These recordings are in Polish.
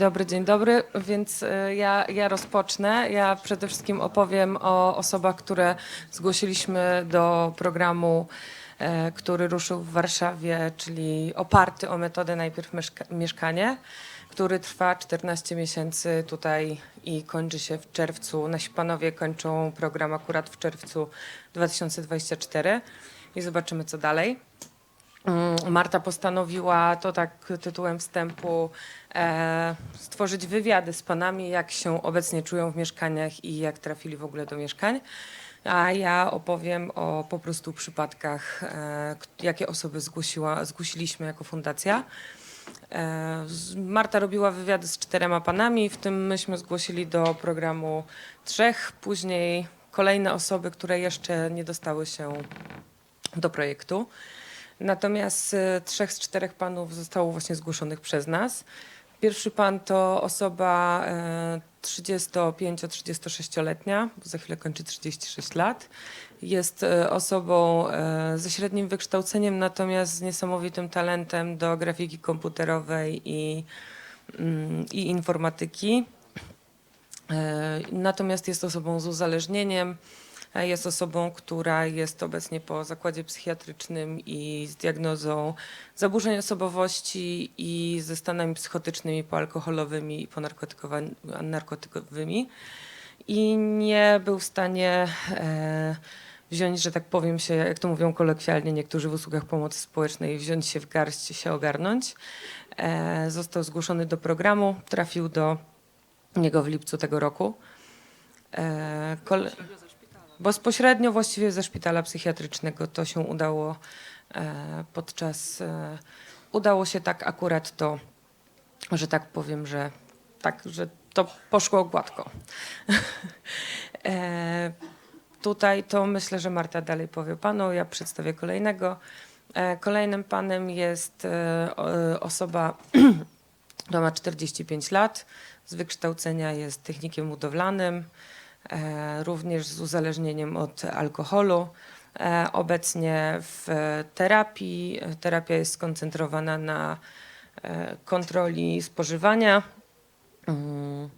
Dobry, dzień dobry. Więc e, ja, ja rozpocznę. Ja przede wszystkim opowiem o osobach, które zgłosiliśmy do programu, e, który ruszył w Warszawie, czyli oparty o metodę najpierw mieszka mieszkanie, który trwa 14 miesięcy tutaj i kończy się w czerwcu. Nasi panowie kończą program akurat w czerwcu 2024 i zobaczymy co dalej. Mm, Marta postanowiła, to tak tytułem wstępu, e, stworzyć wywiady z panami, jak się obecnie czują w mieszkaniach i jak trafili w ogóle do mieszkań. A ja opowiem o po prostu przypadkach, e, jakie osoby zgłosiła, zgłosiliśmy jako fundacja. E, Marta robiła wywiady z czterema panami, w tym myśmy zgłosili do programu trzech, później kolejne osoby, które jeszcze nie dostały się do projektu. Natomiast e, trzech z czterech panów zostało właśnie zgłoszonych przez nas. Pierwszy pan to osoba e, 35-36-letnia, za chwilę kończy 36 lat. Jest e, osobą ze średnim wykształceniem, natomiast z niesamowitym talentem do grafiki komputerowej i, mm, i informatyki. Natomiast jest osobą z uzależnieniem. E, Jest osobą, która jest obecnie po zakładzie psychiatrycznym i z diagnozą zaburzeń osobowości i ze stanami psychotycznymi poalkoholowymi i ponarkotykowa- narkotykowymi. I nie był w stanie e, wziąć, że tak powiem się, jak to mówią kolokwialnie niektórzy w usługach pomocy społecznej, wziąć się w garść, się ogarnąć. E, Został zgłoszony do programu, trafił do niego w lipcu tego roku. Kole- Bezpośrednio właściwie ze szpitala psychiatrycznego to się udało e, podczas. E, udało się tak akurat to, że tak powiem, że tak, że to poszło gładko. e, tutaj to myślę, że Marta dalej powie panu, ja przedstawię kolejnego. E, kolejnym panem jest e, o- osoba, która ma 45 lat, z wykształcenia jest technikiem budowlanym, e, również z uzależnieniem od alkoholu. E, obecnie w terapii. Terapia jest skoncentrowana na e, kontroli spożywania. Mm,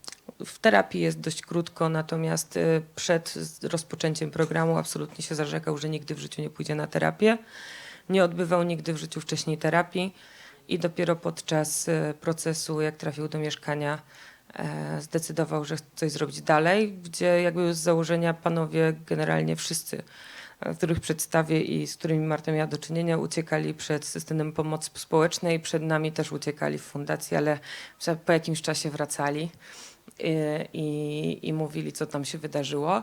W terapii jest dość krótko, natomiast y, przed rozpoczęciem programu absolutnie się zarzekał, że nigdy w życiu nie pójdzie na terapię. Nie odbywał nigdy w życiu wcześniej terapii i dopiero podczas y, procesu, jak trafił do mieszkania, e, zdecydował, że chce coś zrobić dalej, gdzie jakby z założenia panowie generalnie wszyscy, e, których przedstawię i z którymi Marta miała do czynienia, uciekali przed systemem pomocy społecznej, przed nami też uciekali w fundacji, ale po jakimś czasie wracali i, i, i mówili, co tam się wydarzyło.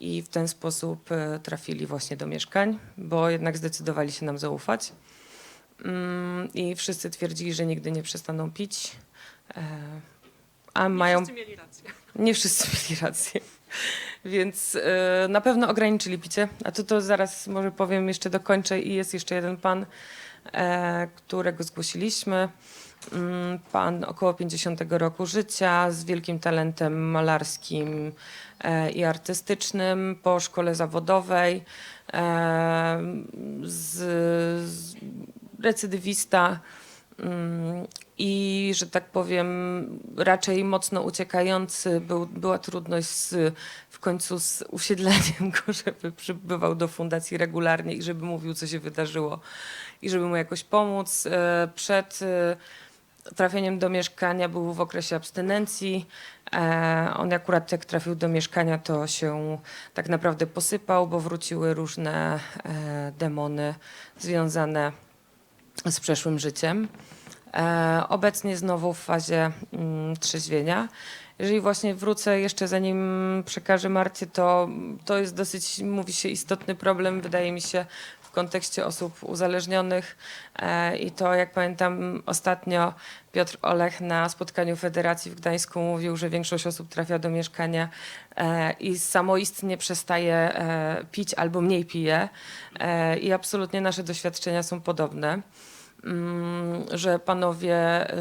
I w ten sposób e, trafili właśnie do mieszkań, bo jednak zdecydowali się nam zaufać. Mm, I wszyscy twierdzili, że nigdy nie przestaną pić. A mają. Wszyscy mieli rację. Nie wszyscy mieli rację. Więc e, na pewno ograniczyli picie. A to, to zaraz może powiem, jeszcze dokończę. I jest jeszcze jeden pan, e, którego zgłosiliśmy. Mm, Pan około 50 roku życia, z wielkim talentem malarskim e, i artystycznym, po szkole zawodowej, e, z, z recydywista. I że tak powiem, raczej mocno uciekający. Był, była trudność z, w końcu z usiedleniem go, żeby przybywał do fundacji regularnie i żeby mówił, co się wydarzyło i żeby mu jakoś pomóc. E, Przed e, trafieniem do mieszkania był w okresie abstynencji. E, On akurat jak trafił do mieszkania, to się tak naprawdę posypał, bo wróciły różne demony związane z przeszłym życiem. E, obecnie znowu w fazie mm, trzeźwienia. Jeżeli właśnie wrócę jeszcze zanim przekażę Marcie, to to jest dosyć, mówi się, istotny problem, wydaje mi się, kontekście osób uzależnionych. E, I to, jak pamiętam, ostatnio Piotr Olech na spotkaniu Federacji w Gdańsku mówił, że większość osób trafia do mieszkania e, i samoistnie przestaje e, pić albo mniej pije. I absolutnie nasze doświadczenia są podobne mm, że panowie y,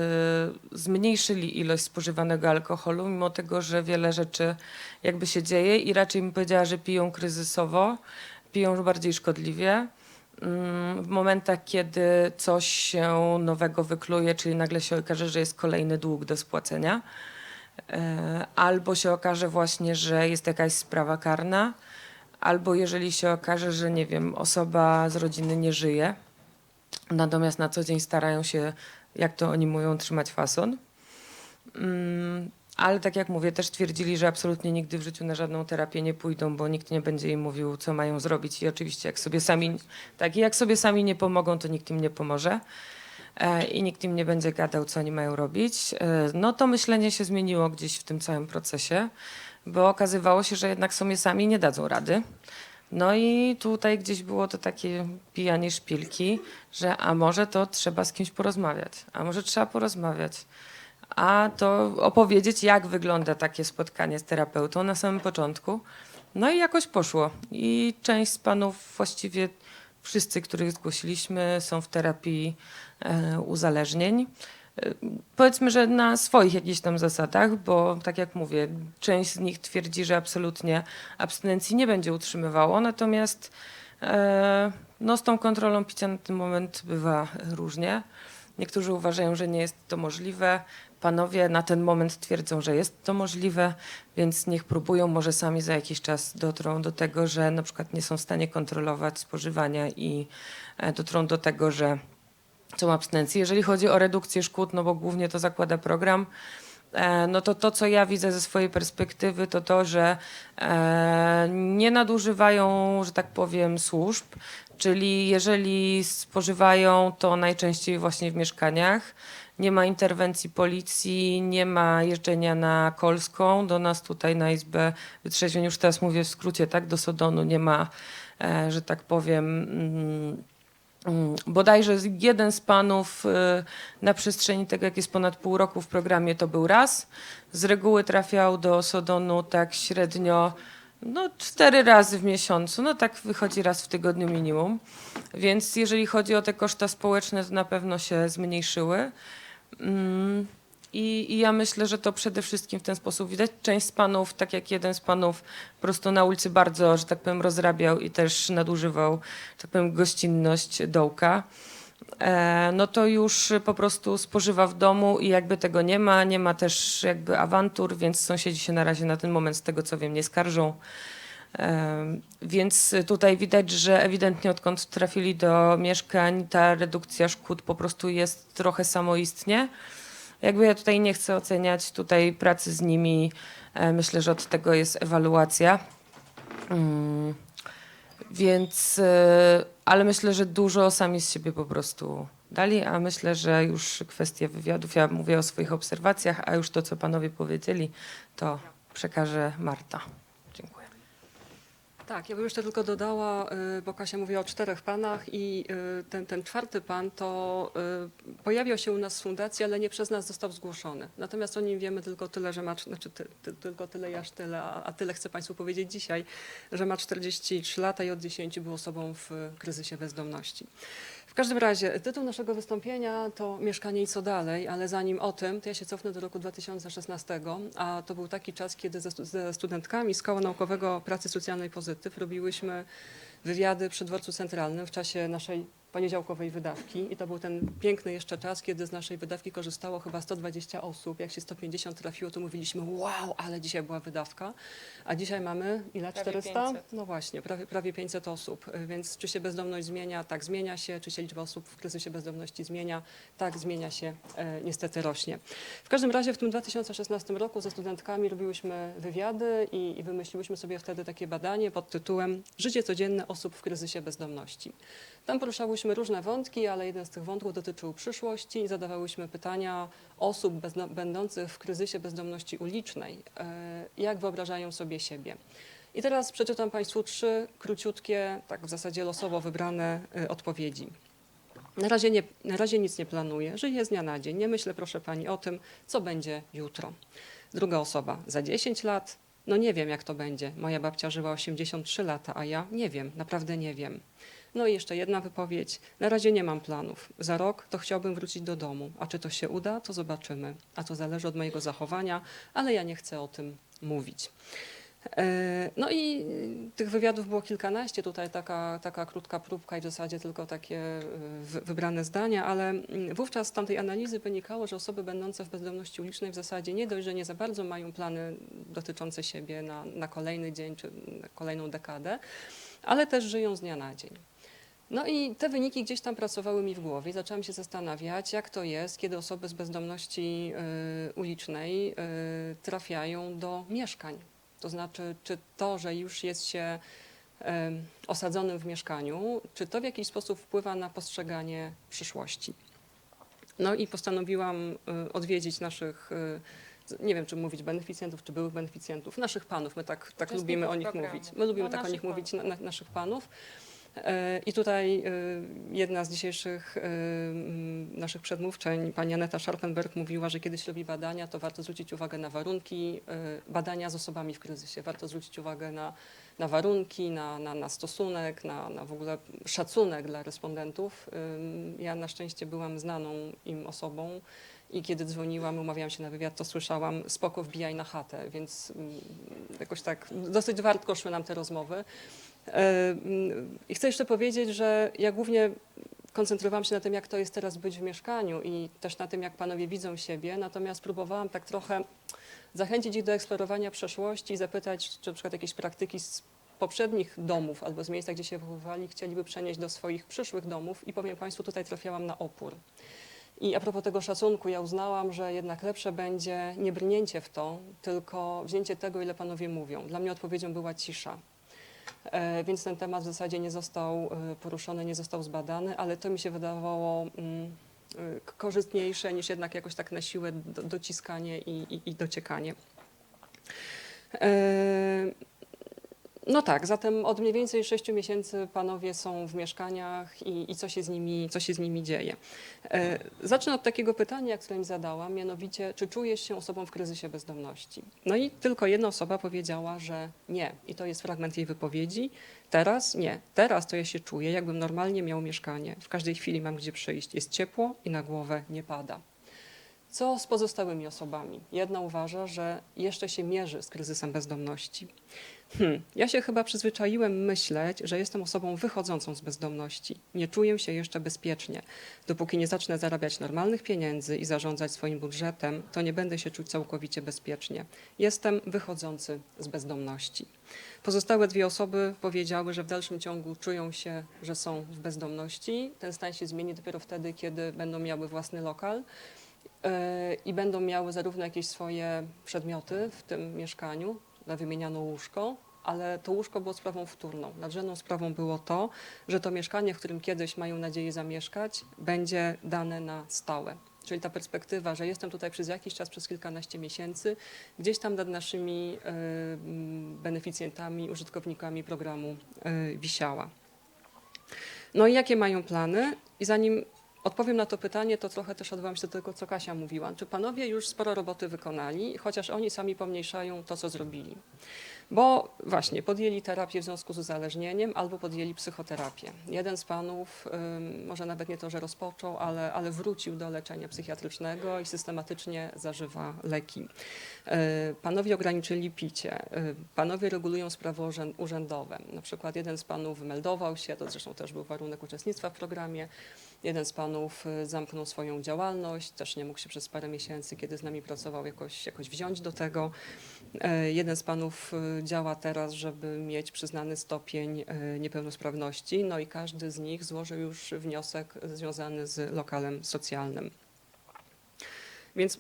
zmniejszyli ilość spożywanego alkoholu, mimo tego, że wiele rzeczy jakby się dzieje i raczej bym powiedziała, że piją kryzysowo, piją bardziej szkodliwie. Mm, W momentach, kiedy coś się nowego wykluje, czyli nagle się okaże, że jest kolejny dług do spłacenia, e, albo się okaże właśnie, że jest jakaś sprawa karna, albo jeżeli się okaże, że nie wiem, osoba z rodziny nie żyje, natomiast na co dzień starają się, jak to oni mówią, trzymać fason. Ale tak jak mówię, też twierdzili, że absolutnie nigdy w życiu na żadną terapię nie pójdą, bo nikt nie będzie im mówił, co mają zrobić. I oczywiście, jak sobie sami, tak, jak sobie sami nie pomogą, to nikt im nie pomoże. E, I nikt im nie będzie gadał, co oni mają robić. E, No to myślenie się zmieniło gdzieś w tym całym procesie, bo okazywało się, że jednak sobie sami nie dadzą rady. No i tutaj gdzieś było to takie pijanie szpilki, że a może to trzeba z kimś porozmawiać, a może trzeba porozmawiać a to opowiedzieć, jak wygląda takie spotkanie z terapeutą na samym początku. No i jakoś poszło. I część z panów, właściwie wszyscy, których zgłosiliśmy, są w terapii e, uzależnień. E, Powiedzmy, że na swoich jakichś tam zasadach, bo tak jak mówię, część z nich twierdzi, że absolutnie abstynencji nie będzie utrzymywało, natomiast e, no, z tą kontrolą picia na ten moment bywa różnie. Niektórzy uważają, że nie jest to możliwe. Panowie na ten moment twierdzą, że jest to możliwe, więc niech próbują, może sami za jakiś czas dotrą do tego, że na przykład nie są w stanie kontrolować spożywania i e, dotrą do tego, że są abstynencji. Jeżeli chodzi o redukcję szkód, no bo głównie to zakłada program, e, no to to, co ja widzę ze swojej perspektywy, to to, że e, nie nadużywają, że tak powiem, służb, czyli jeżeli spożywają, to najczęściej właśnie w mieszkaniach. Nie ma interwencji policji, nie ma jeżdżenia na Kolską do nas tutaj na Izbę Wytrzeźwień. Już teraz mówię w skrócie, tak, do Sodonu nie ma, e, że tak powiem, mm, Mm, Bodajże jeden z panów y, na przestrzeni tego, jak jest ponad pół roku w programie, to był raz. Z reguły trafiał do Sodonu tak średnio no, cztery razy w miesiącu. No tak wychodzi raz w tygodniu minimum. Więc jeżeli chodzi o te koszta społeczne, to na pewno się zmniejszyły. Mm, I, I ja myślę, że to przede wszystkim w ten sposób widać. Część z panów, tak jak jeden z panów, po prostu na ulicy bardzo, że tak powiem, rozrabiał i też nadużywał, tak powiem, gościnność dołka. E, no to już po prostu spożywa w domu i jakby tego nie ma, nie ma też jakby awantur, więc sąsiedzi się na razie na ten moment, z tego co wiem, nie skarżą. Em, Więc tutaj widać, że ewidentnie odkąd trafili do mieszkań, ta redukcja szkód po prostu jest trochę samoistnie. Jakby ja tutaj nie chcę oceniać tutaj pracy z nimi. E, Myślę, że od tego jest ewaluacja. Mm, Więc, e, ale myślę, że dużo sami z siebie po prostu dali, a myślę, że już kwestie wywiadów, ja mówię o swoich obserwacjach, a już to, co panowie powiedzieli, to przekaże Marta. Tak, ja bym jeszcze tylko dodała, y, bo Kasia mówiła o czterech panach i y, ten, ten czwarty pan to y, pojawiał się u nas w fundacji, ale nie przez nas został zgłoszony. Natomiast o nim wiemy tylko tyle, że ma, znaczy ty, ty, tylko tyle aż tyle, a, a tyle chcę Państwu powiedzieć dzisiaj, że ma 43 lata i od 10 był osobą w kryzysie bezdomności. W każdym razie tytuł naszego wystąpienia to Mieszkanie i co dalej, ale zanim o tym, to ja się cofnę do roku 2016, a to był taki czas, kiedy ze, ze studentkami z Koła Naukowego Pracy Socjalnej Pozytyw robiłyśmy wywiady przy Dworcu Centralnym w czasie naszej poniedziałkowej wydawki i to był ten piękny jeszcze czas, kiedy z naszej wydawki korzystało chyba 120 osób. Jak się 150 trafiło, to mówiliśmy wow, ale dzisiaj była wydawka, a dzisiaj mamy ile? Prawie 400? 500. No właśnie, prawie, prawie 500 osób. Więc czy się bezdomność zmienia? Tak, zmienia się. Czy się liczba osób w kryzysie bezdomności zmienia? Tak, zmienia się, e, niestety rośnie. W każdym razie w tym 2016 roku ze studentkami robiłyśmy wywiady i, i wymyśliłyśmy sobie wtedy takie badanie pod tytułem Życie codzienne osób w kryzysie bezdomności. Tam poruszałyśmy różne wątki, ale jeden z tych wątków dotyczył przyszłości zadawałyśmy pytania osób będących w kryzysie bezdomności ulicznej, e, jak wyobrażają sobie siebie. I teraz przeczytam Państwu trzy króciutkie, tak w zasadzie losowo wybrane e, odpowiedzi. Na razie, nie, na razie nic nie planuję, żyję z dnia na dzień. Nie myślę, proszę Pani, o tym, co będzie jutro. Druga osoba, za 10 lat, no nie wiem, jak to będzie. Moja babcia żyła 83 lata, a ja nie wiem, naprawdę nie wiem. No i jeszcze jedna wypowiedź. Na razie nie mam planów. Za rok to chciałbym wrócić do domu. A czy to się uda, to zobaczymy. A to zależy od mojego zachowania, ale ja nie chcę o tym mówić. E, No i tych wywiadów było kilkanaście, tutaj taka, taka krótka próbka i w zasadzie tylko takie e, wy- wybrane zdania, ale mm, wówczas z tamtej analizy wynikało, że osoby będące w bezdomności ulicznej w zasadzie nie dość, że nie za bardzo mają plany dotyczące siebie na, na kolejny dzień czy na kolejną dekadę, ale też żyją z dnia na dzień. No i te wyniki gdzieś tam pracowały mi w głowie. Zaczęłam się zastanawiać, jak to jest, kiedy osoby z bezdomności y, ulicznej y, trafiają do mieszkań. To znaczy, czy to, że już jest się y, osadzonym w mieszkaniu, czy to w jakiś sposób wpływa na postrzeganie przyszłości. No i postanowiłam y, odwiedzić naszych, y, nie wiem czy mówić beneficjentów, czy byłych beneficjentów, naszych panów. My tak, tak lubimy o nich programu. mówić. My lubimy No, tak o nich mówić, panów. na, na, naszych panów. E, I tutaj e, jedna z dzisiejszych e, naszych przedmówczeń, pani Aneta Scharpenberg, mówiła, że kiedyś robi badania, to warto zwrócić uwagę na warunki badania z osobami w kryzysie. Warto zwrócić uwagę na, na warunki, na, na, na stosunek, na, na w ogóle szacunek dla respondentów. Ja na szczęście byłam znaną im osobą i kiedy dzwoniłam, umawiałam się na wywiad, to słyszałam spoko wbijaj na chatę, więc jakoś tak dosyć wartko szły nam te rozmowy. Mm, I chcę jeszcze powiedzieć, że ja głównie koncentrowałam się na tym, jak to jest teraz być w mieszkaniu i też na tym, jak panowie widzą siebie, natomiast próbowałam tak trochę zachęcić ich do eksplorowania przeszłości i zapytać, czy na przykład jakieś praktyki z poprzednich domów albo z miejsca, gdzie się wychowywali, chcieliby przenieść do swoich przyszłych domów i powiem Państwu, tutaj trafiałam na opór. I a propos tego szacunku, ja uznałam, że jednak lepsze będzie nie brnięcie w to, tylko wzięcie tego, ile panowie mówią. Dla mnie odpowiedzią była cisza. E, więc ten temat w zasadzie nie został e, poruszony, nie został zbadany, ale to mi się wydawało mm, e, korzystniejsze niż jednak jakoś tak na siłę do, dociskanie i, i, i dociekanie. No tak, zatem od mniej więcej 6 miesięcy panowie są w mieszkaniach i, i co, się z nimi, co się z nimi dzieje. E, zacznę od takiego pytania, które im zadałam, mianowicie, czy czujesz się osobą w kryzysie bezdomności? No i tylko jedna osoba powiedziała, że nie. I to jest fragment jej wypowiedzi. Teraz nie. Teraz to ja się czuję, jakbym normalnie miał mieszkanie. W każdej chwili mam gdzie przyjść. Jest ciepło i na głowę nie pada. Co z pozostałymi osobami? Jedna uważa, że jeszcze się mierzy z kryzysem bezdomności. Hmm, ja się chyba przyzwyczaiłem myśleć, że jestem osobą wychodzącą z bezdomności. Nie czuję się jeszcze bezpiecznie. Dopóki nie zacznę zarabiać normalnych pieniędzy i zarządzać swoim budżetem, to nie będę się czuć całkowicie bezpiecznie. Jestem wychodzący z bezdomności. Pozostałe dwie osoby powiedziały, że w dalszym ciągu czują się, że są w bezdomności. Ten stan się zmieni dopiero wtedy, kiedy będą miały własny lokal i będą miały zarówno jakieś swoje przedmioty w tym mieszkaniu, na wymieniano łóżko, ale to łóżko było sprawą wtórną. Nadrzędną sprawą było to, że to mieszkanie, w którym kiedyś mają nadzieję zamieszkać, będzie dane na stałe. Czyli ta perspektywa, że jestem tutaj przez jakiś czas, przez kilkanaście miesięcy, gdzieś tam nad naszymi e, beneficjentami, użytkownikami programu e, wisiała. No i jakie mają plany? I zanim odpowiem na to pytanie, to trochę też odwołam się do tego, co Kasia mówiła. Czy panowie już sporo roboty wykonali, chociaż oni sami pomniejszają to, co zrobili? Bo właśnie podjęli terapię w związku z uzależnieniem albo podjęli psychoterapię. Jeden z panów, może nawet nie to, że rozpoczął, ale, ale wrócił do leczenia psychiatrycznego i systematycznie zażywa leki. E, Panowie ograniczyli picie, e, panowie regulują sprawy urzęd- urzędowe. Na przykład jeden z panów wymeldował się, to zresztą też był warunek uczestnictwa w programie. Jeden z panów e, zamknął swoją działalność, też nie mógł się przez parę miesięcy, kiedy z nami pracował, jakoś, jakoś wziąć do tego. E, Jeden z panów e, działa teraz, żeby mieć przyznany stopień e, niepełnosprawności, no i każdy z nich złożył już wniosek związany z lokalem socjalnym. Więc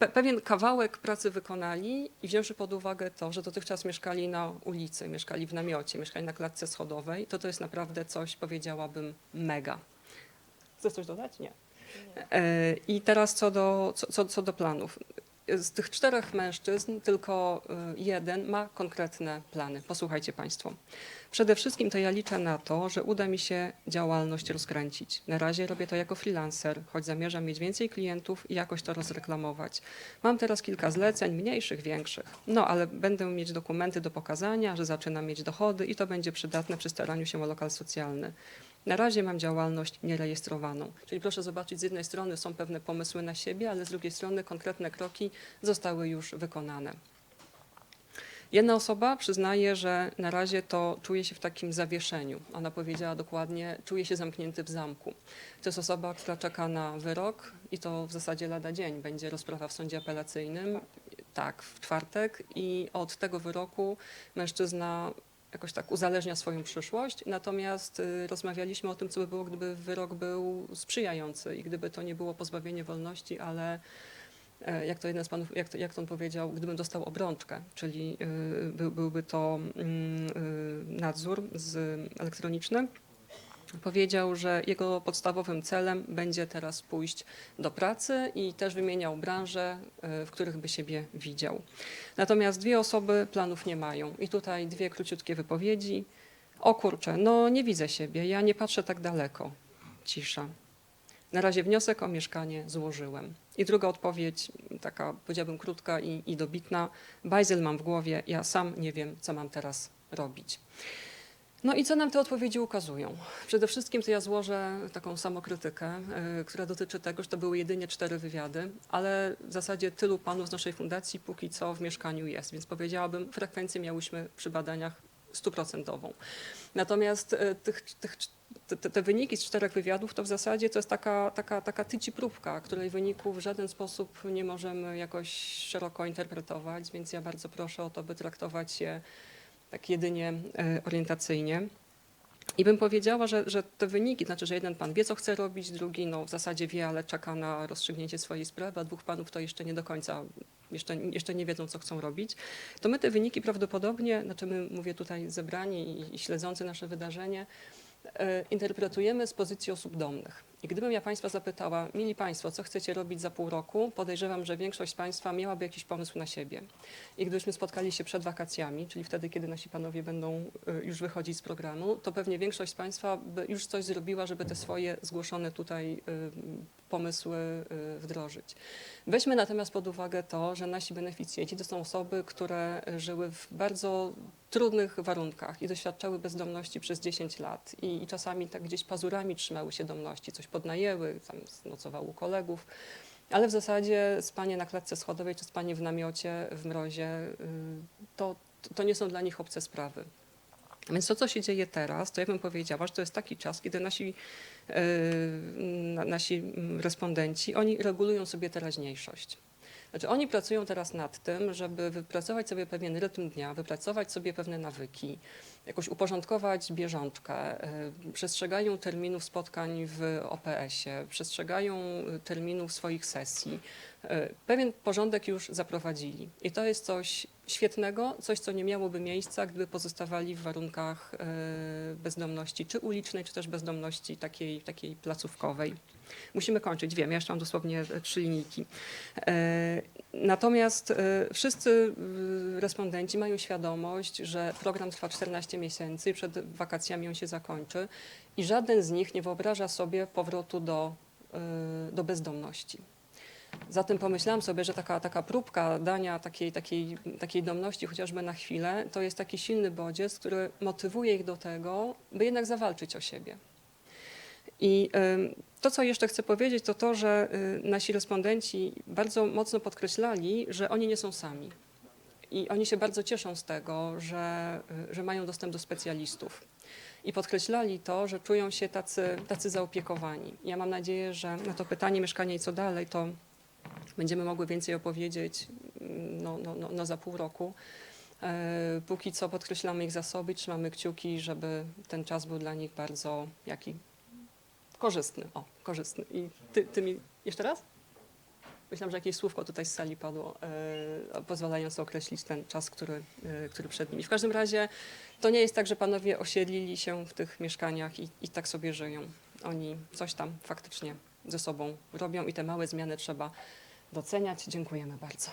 pe- pewien kawałek pracy wykonali i wziąwszy pod uwagę to, że dotychczas mieszkali na ulicy, mieszkali w namiocie, mieszkali na klatce schodowej, to to jest naprawdę coś, powiedziałabym, mega. Chcesz coś dodać? Nie. E, I teraz co do, co, co, co do planów. Z tych czterech mężczyzn tylko e, jeden ma konkretne plany. Posłuchajcie Państwo. Przede wszystkim to ja liczę na to, że uda mi się działalność rozkręcić. Na razie robię to jako freelancer, choć zamierzam mieć więcej klientów i jakoś to rozreklamować. Mam teraz kilka zleceń, mniejszych, większych. No, ale będę mieć dokumenty do pokazania, że zaczynam mieć dochody i to będzie przydatne przy staraniu się o lokal socjalny. Na razie mam działalność nierejestrowaną. Czyli proszę zobaczyć, z jednej strony są pewne pomysły na siebie, ale z drugiej strony konkretne kroki zostały już wykonane. Jedna osoba przyznaje, że na razie to czuje się w takim zawieszeniu. Ona powiedziała dokładnie, czuje się zamknięty w zamku. To jest osoba, która czeka na wyrok i to w zasadzie lada dzień. Będzie rozprawa w sądzie apelacyjnym, tak, w czwartek i od tego wyroku mężczyzna jakoś tak uzależnia swoją przyszłość. Natomiast y, rozmawialiśmy o tym, co by było, gdyby wyrok był sprzyjający i gdyby to nie było pozbawienie wolności, ale e, jak to jeden z panów, jak to, jak to on powiedział, gdybym dostał obrączkę, czyli y, był, byłby to mm, y, nadzór elektroniczny. Powiedział, że jego podstawowym celem będzie teraz pójść do pracy i też wymieniał branże, y, w których by siebie widział. Natomiast dwie osoby planów nie mają. I tutaj dwie króciutkie wypowiedzi. O kurczę, no nie widzę siebie, ja nie patrzę tak daleko. Cisza. Na razie wniosek o mieszkanie złożyłem. I druga odpowiedź, taka powiedziałbym krótka i, i dobitna. Bajzel mam w głowie, ja sam nie wiem, co mam teraz robić. No i co nam te odpowiedzi ukazują? Przede wszystkim to ja złożę taką samokrytykę, y, która dotyczy tego, że to były jedynie cztery wywiady, ale w zasadzie tylu panów z naszej fundacji póki co w mieszkaniu jest, więc powiedziałabym, frekwencję miałyśmy przy badaniach stuprocentową. Natomiast y, tych, tych, te, te- wyniki z czterech wywiadów to w zasadzie to jest taka, taka, taka tyci próbka, której wyników w żaden sposób nie możemy jakoś szeroko interpretować, więc ja bardzo proszę o to, by traktować je tak jedynie e, orientacyjnie. I bym powiedziała, że, że te wyniki, znaczy, że jeden pan wie, co chce robić, drugi no, w zasadzie wie, ale czeka na rozstrzygnięcie swojej sprawy, a dwóch panów to jeszcze nie do końca, jeszcze, jeszcze nie wiedzą, co chcą robić, to my te wyniki prawdopodobnie, znaczy my mówię tutaj zebrani i, i śledzący nasze wydarzenie, e, interpretujemy z pozycji osób domnych. I gdybym ja Państwa zapytała, mili Państwo, co chcecie robić za pół roku, podejrzewam, że większość Państwa miałaby jakiś pomysł na siebie. I gdybyśmy spotkali się przed wakacjami, czyli wtedy, kiedy nasi panowie będą y, już wychodzić z programu, to pewnie większość Państwa by już coś zrobiła, żeby te swoje zgłoszone tutaj y, pomysły y, wdrożyć. Weźmy natomiast pod uwagę to, że nasi beneficjenci to są osoby, które żyły w bardzo trudnych warunkach i doświadczały bezdomności przez 10 lat i, i czasami tak gdzieś pazurami trzymały się domności, coś podnajęły, tam nocowały u kolegów. Ale w zasadzie spanie na klatce schodowej czy spanie w namiocie w mrozie y, to, to nie są dla nich obce sprawy. Więc to, co się dzieje teraz, to ja bym powiedziała, że to jest taki czas, kiedy nasi, y, na- nasi mm, respondenci, oni regulują sobie teraźniejszość. Znaczy oni pracują teraz nad tym, żeby wypracować sobie pewien rytm dnia, wypracować sobie pewne nawyki, jakoś uporządkować bieżączkę, y, przestrzegają terminów spotkań w OPS-ie, przestrzegają y, terminów swoich sesji. Y, Pewien porządek już zaprowadzili i to jest coś świetnego, coś, co nie miałoby miejsca, gdyby pozostawali w warunkach bezdomności, czy ulicznej, czy też bezdomności takiej, takiej placówkowej. Musimy kończyć, wiem, ja jeszcze mam dosłownie trzy linijki. Natomiast e, wszyscy e, respondenci mają świadomość, że program trwa 14 miesięcy i przed wakacjami on się zakończy i żaden z nich nie wyobraża sobie powrotu do, e, do bezdomności. Zatem pomyślałam sobie, że taka, taka próbka dania takiej, takiej, takiej domności chociażby na chwilę, to jest taki silny bodziec, który motywuje ich do tego, by jednak zawalczyć o siebie. I to, co jeszcze chcę powiedzieć, to to, że y, nasi respondenci bardzo mocno podkreślali, że oni nie są sami. I oni się bardzo cieszą z tego, że, y, że mają dostęp do specjalistów. I podkreślali to, że czują się tacy, tacy zaopiekowani. Ja mam nadzieję, że na to pytanie mieszkanie i co dalej, to będziemy mogły więcej opowiedzieć mm, no, no, no, no za pół roku. E, Póki co podkreślamy ich zasoby, trzymamy kciuki, żeby ten czas był dla nich bardzo jaki korzystny. O, korzystny. I ty, ty mi jeszcze raz? Myślałam, że jakieś słówko tutaj z sali padło, e, pozwalające określić ten czas, który, e, który przed nimi. W każdym razie to nie jest tak, że panowie osiedlili się w tych mieszkaniach i, i tak sobie żyją. Oni coś tam faktycznie ze sobą robią i te małe zmiany trzeba doceniać. Dziękujemy bardzo.